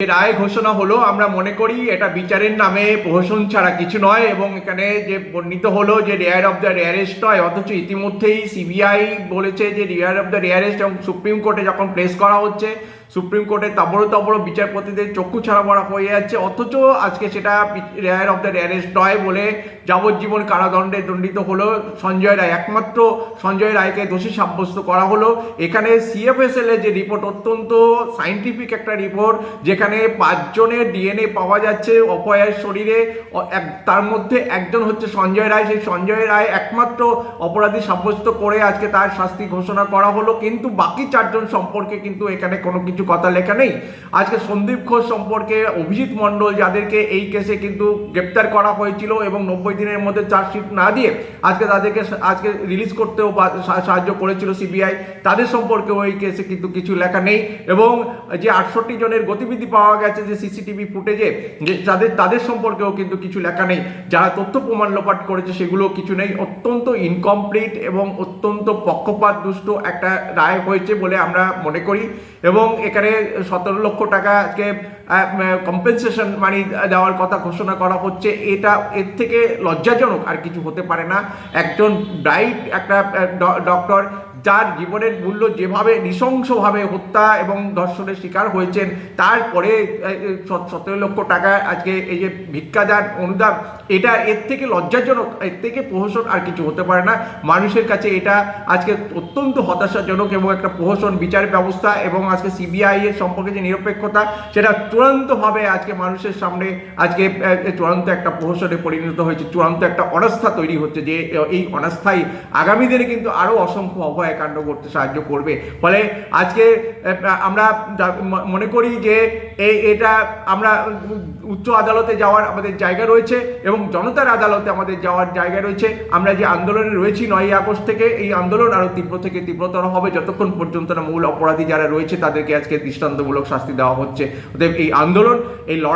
রায় ঘোষণা হলো, আমরা মনে করি এটা বিচারের নামে প্রহসন ছাড়া কিছু নয় এবং এখানে যে বর্ণিত হলো যে রেয়ার অফ দ্য রেয়ারেস্ট হয়, অথচ ইতিমধ্যেই সিবিআই বলেছে যে রেয়ার অফ দ্য রেয়ারেস্ট এবং সুপ্রিম কোর্টে যখন প্রেস করা হচ্ছে সুপ্রিম কোর্টে তাবড়ো তাবড়ো বিচারপতিদের চক্ষু ছাড়া পড়া হয়ে যাচ্ছে। অথচ আজকে সেটা রেয়ার অফ দ্য রেয়ারেস্ট নয় বলে যাবজ্জীবন কারাদণ্ডে দণ্ডিত হলো সঞ্জয় রায়। একমাত্র সঞ্জয় রায়কে দোষী সাব্যস্ত করা হলো। এখানে সিএফএসএল এর যে রিপোর্ট, অত্যন্ত সাইন্টিফিক একটা রিপোর্ট, যেখানে পাঁচজনের ডিএনএ পাওয়া যাচ্ছে অপয়ের শরীরে। তার মধ্যে একজন হচ্ছে সঞ্জয় রায়। সেই সঞ্জয় রায় একমাত্র অপরাধী সাব্যস্ত করে আজকে তার শাস্তি ঘোষণা করা হলো। কিন্তু বাকি চারজন সম্পর্কে কিন্তু এখানে কোনো কিছু কথা লেখা নেই। আজকে সন্দীপ ঘোষ সম্পর্কে অভিজিৎ মণ্ডল যাদেরকে এই কেসে কিন্তু গ্রেপ্তার করা হয়েছিল এবং নব্বই দিনের মধ্যে চার্জশিট না দিয়ে আজকে তাদেরকে আজকে রিলিজ করতেও সাহায্য করেছিল সিবিআই তাদের সম্পর্কেও এই কেসে কিন্তু কিছু লেখা নেই এবং যে আটষট্টি জনের গতিবিধি পাওয়া গেছে যে সিসিটিভি ফুটেজে, যে তাদের তাদের সম্পর্কেও কিন্তু কিছু লেখা নেই। যারা তথ্য প্রমাণ লোপাট করেছে সেগুলো কিছু নেই। অত্যন্ত ইনকমপ্লিট এবং অত্যন্ত পক্ষপাত দুষ্ট একটা রায় হয়েছে বলে আমরা মনে করি এবং এখানে সতেরো লক্ষ টাকাকে কম্পেনসেশন মানি দেওয়ার কথা ঘোষণা করা হচ্ছে। এটা এর থেকে লজ্জাজনক আর কিছু হতে পারে না। একজন ব্রাইট একটা ডক্টর যার জীবনের মূল্য যেভাবে নৃশংসভাবে হত্যা এবং ধর্ষণের শিকার হয়েছেন, তারপরে সতেরো লক্ষ টাকা আজকে এই যে ভিক্ষাদান অনুদান, এটা এর থেকে লজ্জাজনক, এর থেকে প্রহসন আর কিছু হতে পারে না। মানুষের কাছে এটা আজকে অত্যন্ত হতাশাজনক এবং একটা প্রহসন বিচার ব্যবস্থা এবং আজকে সিবিআই এর সম্পর্কে যে নিরপেক্ষতা, সেটা চূড়ান্তভাবে আজকে মানুষের সামনে আজকে চূড়ান্ত একটা প্রহসনে পরিণত হয়েছে, চূড়ান্ত একটা অনাস্থা তৈরি হচ্ছে যে এই অনাস্থায় আগামী দিনে কিন্তু আরও অসংখ্য অভয়াকাণ্ড করতে সাহায্য করবে। ফলে আজকে আমরা মনে করি যে এই, এটা আমরা উচ্চ আদালতে যাওয়ার আমাদের জায়গা রয়েছে এবং জনতার আদালতে আমাদের যাওয়ার জায়গা রয়েছে। আমরা যে আন্দোলনে রয়েছি নয় আগস্ট থেকে, এই আন্দোলন আরও তীব্র থেকে তীব্রতর হবে। যতক্ষণ পর্যন্ত না মূল অপরাধী যারা রয়েছে, তাদেরকে আজকে দৃষ্টান্তমূলক শাস্তি দেওয়া হচ্ছে। অতএব এই আন্দোলন, এই লড়াই